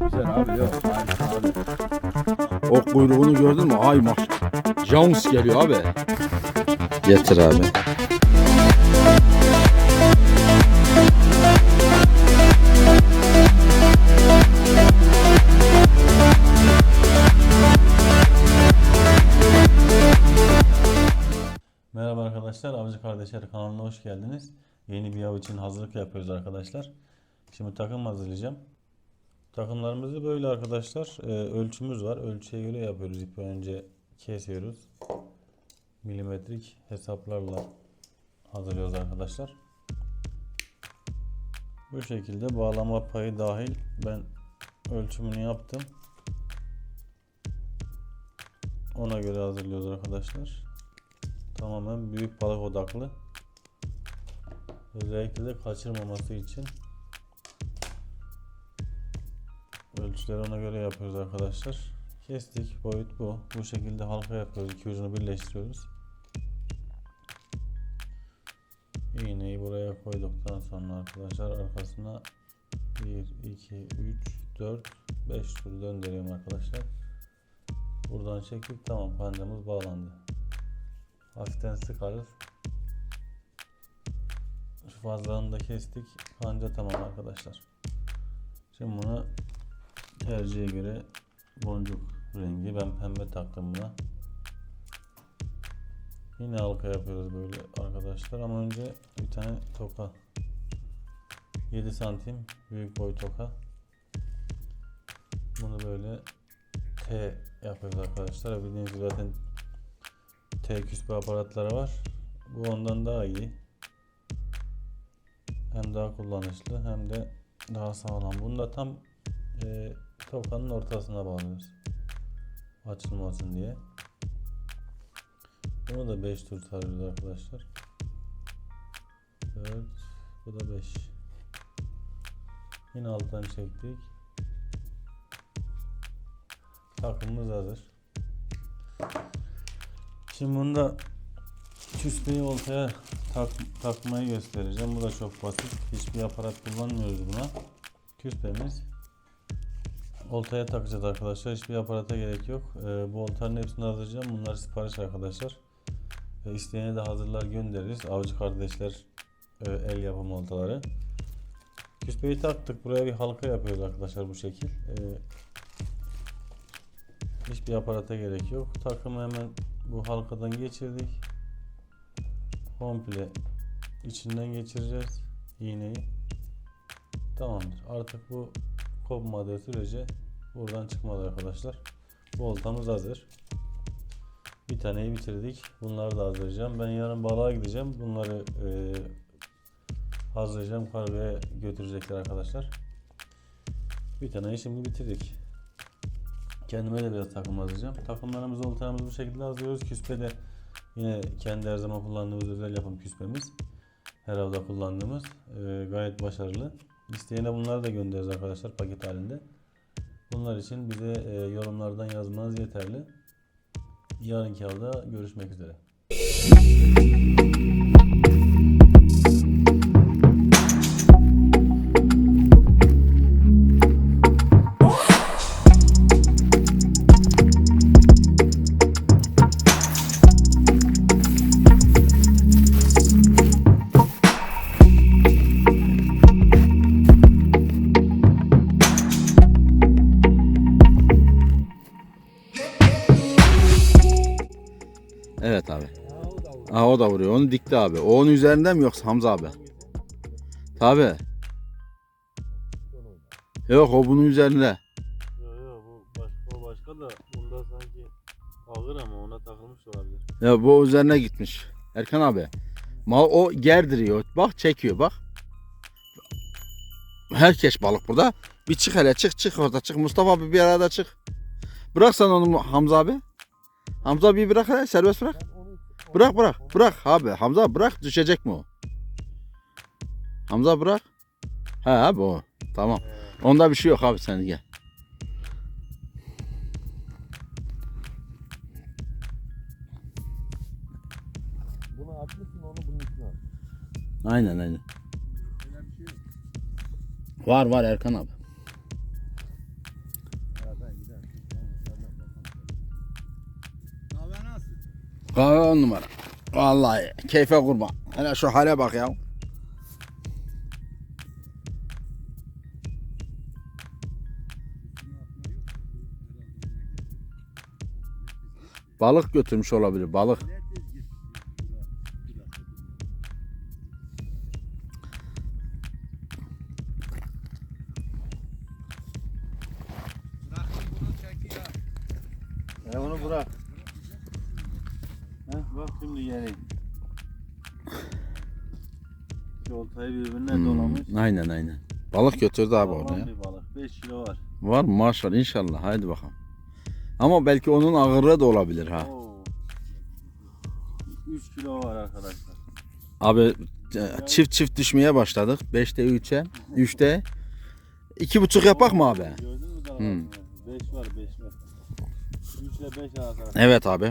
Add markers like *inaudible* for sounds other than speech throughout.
Güzel abi yok. Harika abi. O kuyruğunu gördün mü? Ay maş. Jones geliyor abi. Getir abi. Kardeşler kanalına hoş geldiniz. Yeni bir av için hazırlık yapıyoruz arkadaşlar. Şimdi takım hazırlayacağım. Takımlarımızı böyle arkadaşlar. Ee, ölçümüz var. Ölçüye göre yapıyoruz. İpi önce kesiyoruz. Milimetrik hesaplarla hazırlıyoruz arkadaşlar. Bu şekilde bağlama payı dahil ben ölçümünü yaptım. Ona göre hazırlıyoruz arkadaşlar tamamen büyük balık odaklı. Özellikle de kaçırmaması için ölçüleri ona göre yapıyoruz arkadaşlar. Kestik. Boyut bu. Bu şekilde halka yapıyoruz. İki ucunu birleştiriyoruz. İğneyi buraya koyduktan sonra arkadaşlar arkasına 1, 2, 3, 4, 5 tur döndürüyorum arkadaşlar. Buradan çekip tamam pandamız bağlandı. Hafiften sıkarız. Şu fazlalığını da kestik. Panca tamam arkadaşlar. Şimdi bunu tercihe göre boncuk rengi. Ben pembe taktım buna. Yine halka yapıyoruz böyle arkadaşlar ama önce bir tane toka 7 santim büyük boy toka bunu böyle T yapıyoruz arkadaşlar bildiğiniz zaten T küspe aparatları var. Bu ondan daha iyi. Hem daha kullanışlı hem de daha sağlam. Bunu da tam e, tokanın ortasına bağlıyoruz. Açılmasın diye. Bunu da 5 tur sarıyoruz arkadaşlar. 4 bu da 5. Yine alttan çektik. Takımımız hazır. Şimdi bunda küspeyi oltaya tak, takmayı göstereceğim. Bu da çok basit. Hiçbir aparat kullanmıyoruz buna. Küspemiz. Oltaya takacağız arkadaşlar. Hiçbir aparata gerek yok. Ee, bu oltanın hepsini hazırlayacağım. Bunlar sipariş arkadaşlar. Ee, isteyene de hazırlar göndeririz. Avcı kardeşler e, el yapımı oltaları. Küspeyi taktık. Buraya bir halka yapıyoruz arkadaşlar bu şekil. Ee, hiçbir aparata gerek yok. Takımı hemen bu halkadan geçirdik. Komple içinden geçireceğiz iğneyi. Tamamdır. Artık bu kopmadığı sürece buradan çıkmadı arkadaşlar. Bu oltamız hazır. Bir taneyi bitirdik. Bunları da hazırlayacağım. Ben yarın balığa gideceğim. Bunları e, hazırlayacağım. Kargoya götürecekler arkadaşlar. Bir taneyi şimdi bitirdik. Kendime de biraz takım hazırlayacağım. Takımlarımızı, oltalarımızı bu şekilde hazırlıyoruz. Küspe de yine kendi her zaman kullandığımız özel yapım küspemiz. Her avda kullandığımız. Ee, gayet başarılı. İsteyene bunları da göndeririz arkadaşlar paket halinde. Bunlar için bize e, yorumlardan yazmanız yeterli. Yarınki avda görüşmek üzere. Da vuruyor. Onu dikti abi. O onun üzerinden mi yoksa Hamza abi? Tabi. Yok o bunun üzerinde. Yok yok bu başka o başka da bunda sanki ağır ama ona takılmış olabilir. Ya bu üzerine gitmiş. Erkan abi. Mal o gerdiriyor. Bak çekiyor bak. Herkes balık burada. Bir çık hele çık çık orada çık. Mustafa abi bir arada çık. Bırak sen onu Hamza abi. Hamza abi bırak hele serbest bırak. Bırak bırak bırak abi. Hamza bırak düşecek mi o? Hamza bırak. He abi o. Tamam. Onda bir şey yok abi sen gel. Bunu atmışsın onu bunun at. Aynen aynen. Var var Erkan abi. Kahve on numara. Vallahi keyfe kurban. Hele şu hale bak ya. Balık götürmüş olabilir balık. Heh, bak şimdi yeni. İki oltayı birbirine Hmm, dolamış. aynen aynen. Balık götürdü abi orada Sağlam ya. bir balık. 5 kilo var. Var mı maşallah inşallah haydi bakalım. Ama belki onun ağırlığı da olabilir ha. Oo. 3 kilo var arkadaşlar. Abi e, çift çift düşmeye başladık. 5'te 3'e. 3'te 2,5 yapak mı abi? Gördün mü daha? Hmm. 5 var 5 var. 3 ile 5 arasında. Evet abi.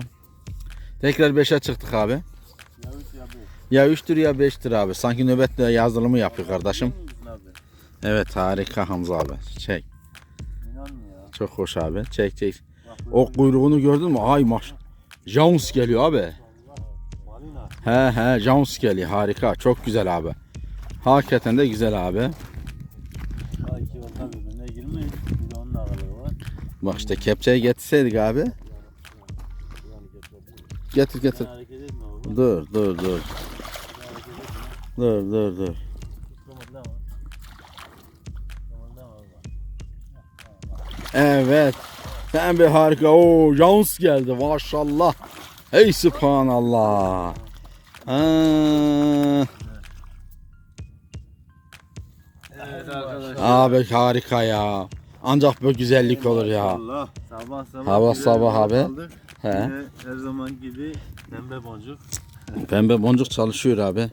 Tekrar 5'e çıktık abi. Ya 3 ya 5. Ya 3'tür ya 5'tir abi. Sanki nöbetle yazılımı yapıyor kardeşim. Evet harika Hamza abi. Çek. Çok hoş abi. Çek çek. O kuyruğunu gördün mü? Ay maş. Jones geliyor abi. He he Jones geliyor. Harika. Çok güzel abi. Hakikaten de güzel abi. Bak işte kepçeyi getirseydik abi. Getir getir. Hareket etme. Dur dur dur. Sen hareket etme. Dur dur dur. Kımıldama. Kımıldama baba. Evet. Sen bir harika. Oo Jones geldi maşallah. Hey subhanallah. Ha. Evet arkadaşlar. Abi harika ya. Ancak bu güzellik olur ya. Allah. Sabah sabah. Sabah güzel sabah abi. aldık. He. Yine her zaman gibi pembe boncuk. Pembe boncuk çalışıyor abi. Evet.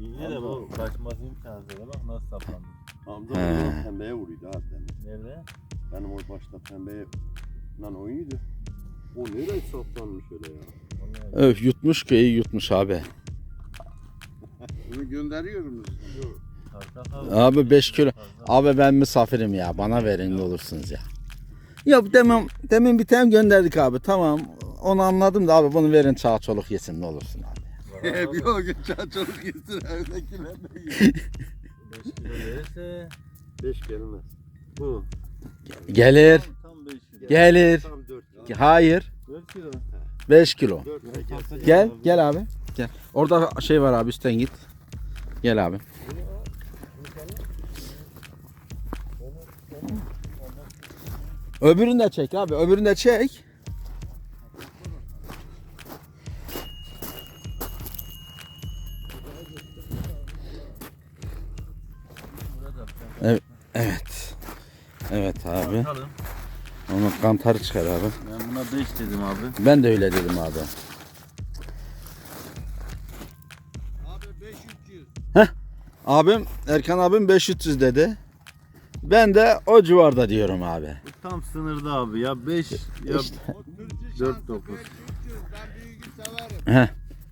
İğne de bak kaçması imkansız. Bak nasıl saplandı. Hamza bunu pembeye vuruyordu benim. Nerede? Benim o başta pembeye lan oynuyordu. O nereye saplanmış öyle ya? Öf yutmuş köyü yutmuş abi. *laughs* Bunu gönderiyorum. Yok. abi. Abi 5 kilo. Abi ben misafirim ya. Bana verin ne olursunuz ya. Yok demin, demin bir tane gönderdik abi. Tamam. Onu anladım da abi bunu verin çağ çoluk yesin ne olursun abi. Hep yok geçen çocuk gitsin evdekiler de yiyor. 5 kilo verirse 5 gelmez. bu. Gelir. Tam, tam 5 kilo. Gelir. Tam 4 Hayır. 4 kilo. 5 kilo. 4 de gelse. Gel. Gel abi. Gel. Orada şey var abi üstten git. Gel abi. Öbürünü de çek abi. Öbürünü de çek. Evet. Evet. Evet abi. Bakalım. Onun kantarı çıkar abi. Ben buna 5 dedim abi. Ben de öyle dedim abi. Abi 500. Abim Erkan abim 500 dedi. Ben de o civarda diyorum abi. Bu tam sınırda abi ya 5 ya İşte. O Türkçü Dört şansı dokuz. 500. Ben büyüğü severim. Heh.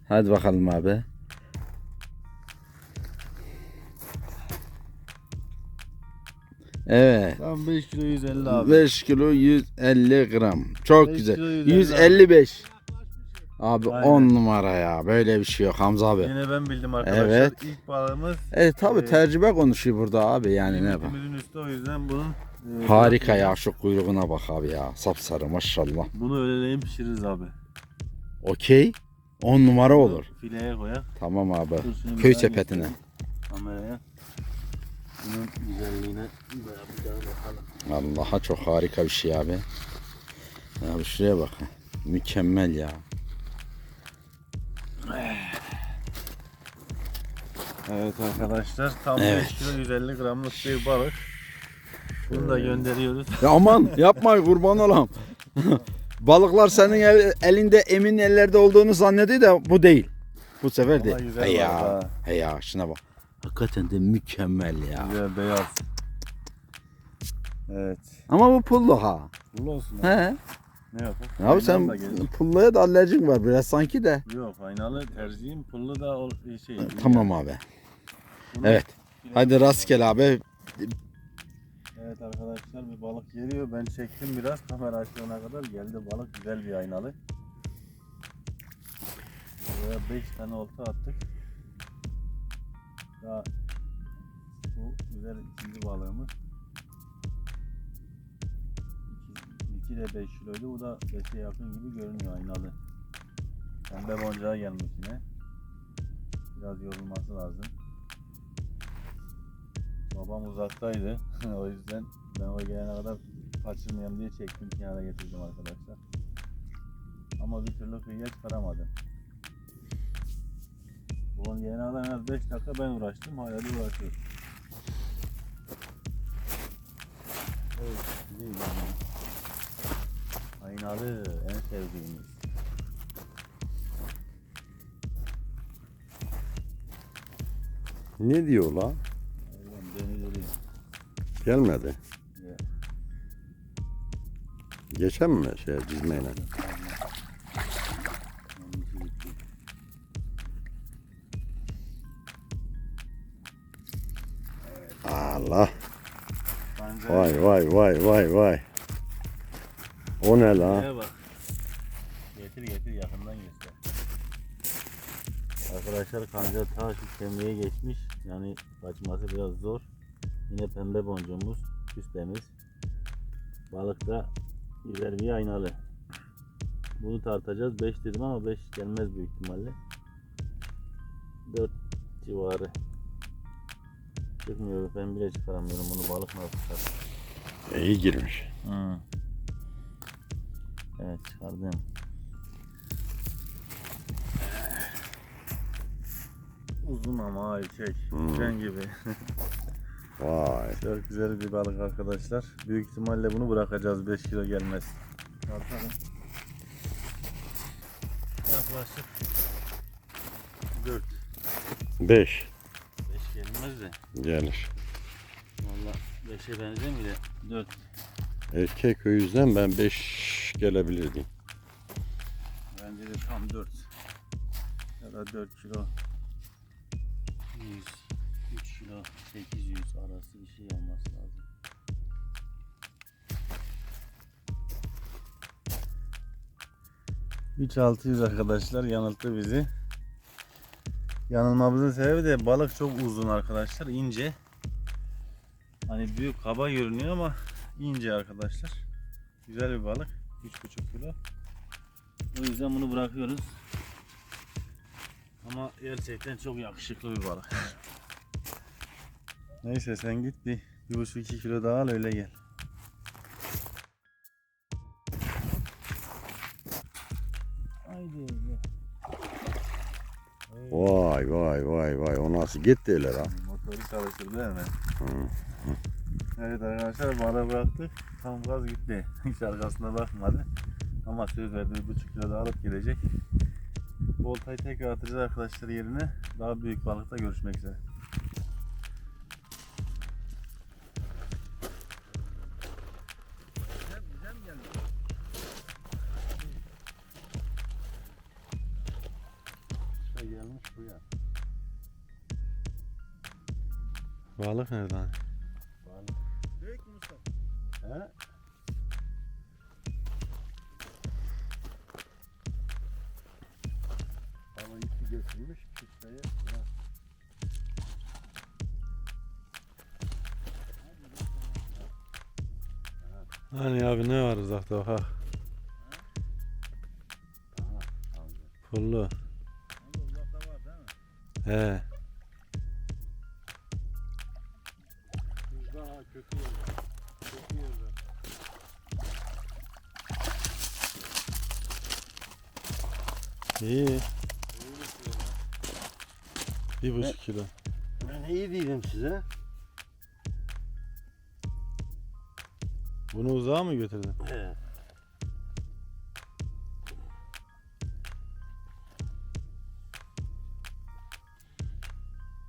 Hadi bakalım abi. Evet. tam 5 kilo 150 abi. 5 kilo 150 gram. Çok Beş güzel. kilo 150 155. Abi Aynen. 10 numara ya. Böyle bir şey yok Hamza abi. Yine ben bildim arkadaşlar. Evet. İlk balığımız E tabi Evet. tecrübe konuşuyor burada abi yani ne bak. üstü o yüzden bunun e, Harika ya şu kuyruğuna bak abi ya. Sapsarı maşallah. Bunu öğleleyin pişiririz abi. Okey. 10 numara olur. Fileye koyak. Tamam abi. Bir Köy sepetine. Kameraya. Bunun güzelliğine bakalım. Allah'a çok harika bir şey abi. Abi şuraya bak. Mükemmel ya. Evet arkadaşlar tam Evet. 5 kilo 150 gramlık bir balık. Bunu da gönderiyoruz. Ya aman yapma kurban olam. Balıklar senin el- elinde emin ellerde olduğunu zannediyor da bu değil. Bu sefer değil. balık ya. Hey ya şuna bak. Hakikaten de mükemmel ya. Güzel beyaz. Evet. Ama bu pullu ha. Bul olsun. He. Ne yapalım? Abi sen da gelir. pullaya da alerjin var biraz sanki de. Yok aynalı tercihim pullu da ol, şey. Tamam abi. Bunu- Evet. Hadi rastgele abi. Evet arkadaşlar bir balık geliyor. Ben çektim biraz kamera açılana kadar geldi balık güzel bir aynalı. Buraya 5 tane olta attık. Daha bu güzel ikinci balığımız. 2 de 5 kiloydu. Bu da 5'e yakın gibi görünüyor aynalı. Pembe boncuğa gelmiş yine. Biraz yorulması lazım. Babam uzaktaydı. *laughs* o yüzden ben o gelene kadar kaçırmayayım diye çektim kenara getirdim arkadaşlar. Ama bir türlü kıyıya çıkaramadım. Babam gelene kadar az 5 dakika ben uğraştım. Hala da uğraşıyorum. Evet, yani. Aynalı en sevdiğimiz. Ne diyor la? Oğlum beni görüyor. Gelmedi. Ya. Geçen mi şey dizmeyle? Allah. Vay vay vay vay vay. O ne la? Bak. Getir getir yakından göster. Arkadaşlar kanca ta şu kemiğe geçmiş. Yani kaçması biraz zor. Yine pembe boncuğumuz, küspemiz. Balık da güzel bir aynalı. Bunu tartacağız. 5 dedim ama 5 gelmez büyük ihtimalle. 4 civarı. Çıkmıyor. Ben bile çıkaramıyorum bunu. Balık nasıl çıkar? İyi girmiş. Hı. Evet çıkardım. Uzun ama çek. Hmm. Tren gibi. *laughs* Vay. Çok güzel bir balık arkadaşlar. Büyük ihtimalle bunu bırakacağız 5 kilo gelmez. Tartalım. Yaklaşık 4. 5 5 gelmez de. gelir. Valla 5'e benzemiyor de 4. Erkek o yüzden ben 5 gelebilirdim. Bence de tam 4. Ya da 4 kilo. 100, 3 kilo, 800 arası bir şey olması lazım. Üç 600 arkadaşlar yanılttı bizi. Yanılmamızın sebebi de balık çok uzun arkadaşlar, ince. Hani büyük kaba görünüyor ama ince arkadaşlar. Güzel bir balık. 3,5 kilo. O yüzden bunu bırakıyoruz. Ama gerçekten çok yakışıklı bir balık. *laughs* Neyse sen git bir, bir buçuk iki kilo daha al öyle gel. Haydi gel. Vay vay vay vay. O nasıl gitti öyle la? Motoru çalıştırdı hemen. Hı. Evet arkadaşlar balığı bıraktık. Tam gaz gitti. *laughs* Hiç arkasına bakmadı. Ama söz verdi bir buçuk kilo daha alıp gelecek. Bu oltayı tekrar atacağız arkadaşlar yerine. Daha büyük balıkta görüşmek üzere. Gelmiş bu ya. Balık nereden? He? Ama ipi götürmüş kisteye. Hani abi ne var uzakta bak ha. Pullu. He. Daha kötü yerde. İyi. Bir buçuk kilo. Ben iyi değilim size. Bunu uzağa mı götürdün?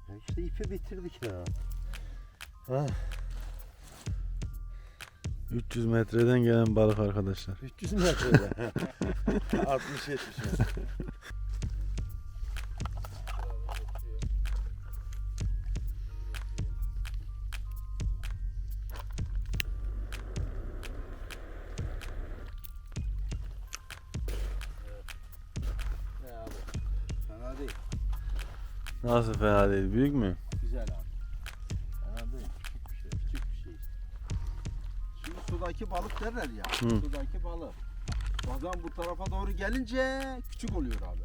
Ya işte ipi bitirdik ya. Ha. 300 metreden gelen balık arkadaşlar. 300 metrede. 60-70 metre. Ne abi? Fena değil. Nasıl fena değil, büyük mü? Sudaki balık derler ya. Hı. Sudaki balık. Bazen bu tarafa doğru gelince küçük oluyor abi.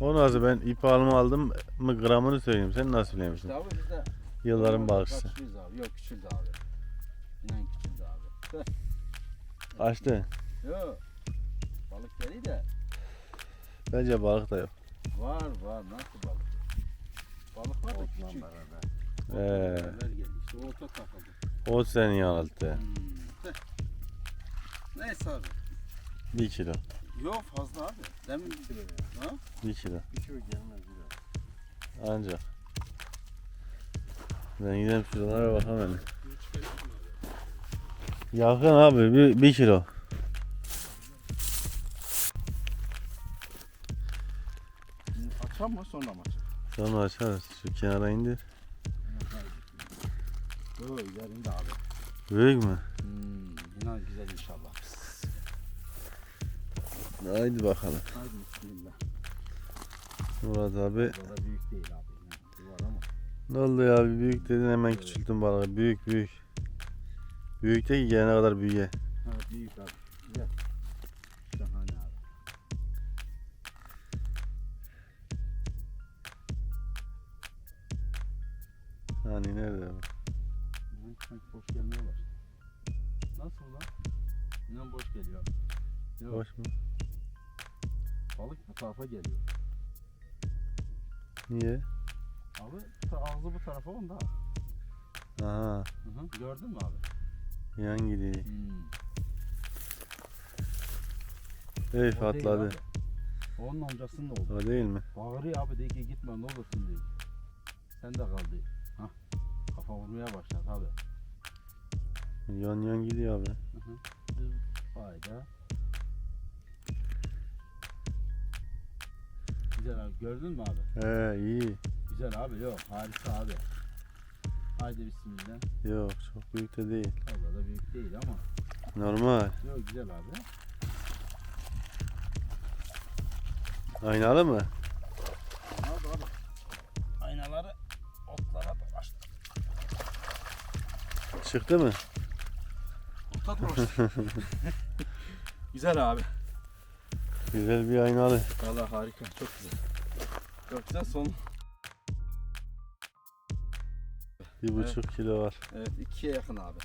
O nasıl ben ip alımı aldım mı gramını söyleyeyim. Sen nasıl biliyorsun? İşte abi biz de Yılların balıkçısı. Abi. Yok küçüldü abi. İnan küçüldü abi. *laughs* Kaçtı. Yok. Balık deli de Bence balık da yok. var var nasıl balık? Balık var da küçük. Ee, Beraber geldi. İşte orta takıldı. o seni yanılttı. Hmm. Heh. Neyse abi. 1 kilo. Yok fazla abi. Demin bir kilo ya. Ha? 1 kilo. Hiç o gelmez bile. Ancak. Ben gidelim şuralara bakalım hele. Yakın abi 1 bir, kilo. Açam mı sonra mı açam? Sonra açarız. Şu kenara indir. Yok üzerinde abi. Büyük mü? Hmm, inan güzel inşallah. Haydi bakalım. Haydi bismillah. Murat abi. Burada büyük değil abi. inan. Var ama. Ne oldu ya bir büyük dedin hemen küçülttün balığı. Büyük büyük. Büyük de ki gelene kadar büyüye. Ha büyük abi. Güzel. Şahane abi. Hani nerede bu? Bu sanki boş başladı. Nasıl lan? İnan boş geliyor. Yok. Boş mu? Balık bu tarafa geliyor. Niye? Abi ta- ağzı bu tarafa onda. Aha. Hı hı. Gördün mü abi? Yan gidiyor. Hmm. Hey O değil patladı. abi. Onun amcasının oldu. O değil mi? Bağırıyor abi de ki gitme ne olursun diyor. Sen de kal diyor. Hah. Kafa vurmaya başladı abi. Yan yan gidiyor abi. Hı fayda. Güzel abi gördün mü abi? He iyi. Güzel abi yok harika abi. Haydi bismillah. Yok çok büyük de değil. Fazla da büyük değil ama. Normal. Yok güzel abi. Aynalı mı? Oldu abi? Aynaları otlara dolaştı. Çıktı mı? Dolaştı. *laughs* güzel abi. Güzel bir aynalı. Valla harika çok güzel. Çok güzel son. Bir buçuk kilo var. Evet ikiye yakın abi.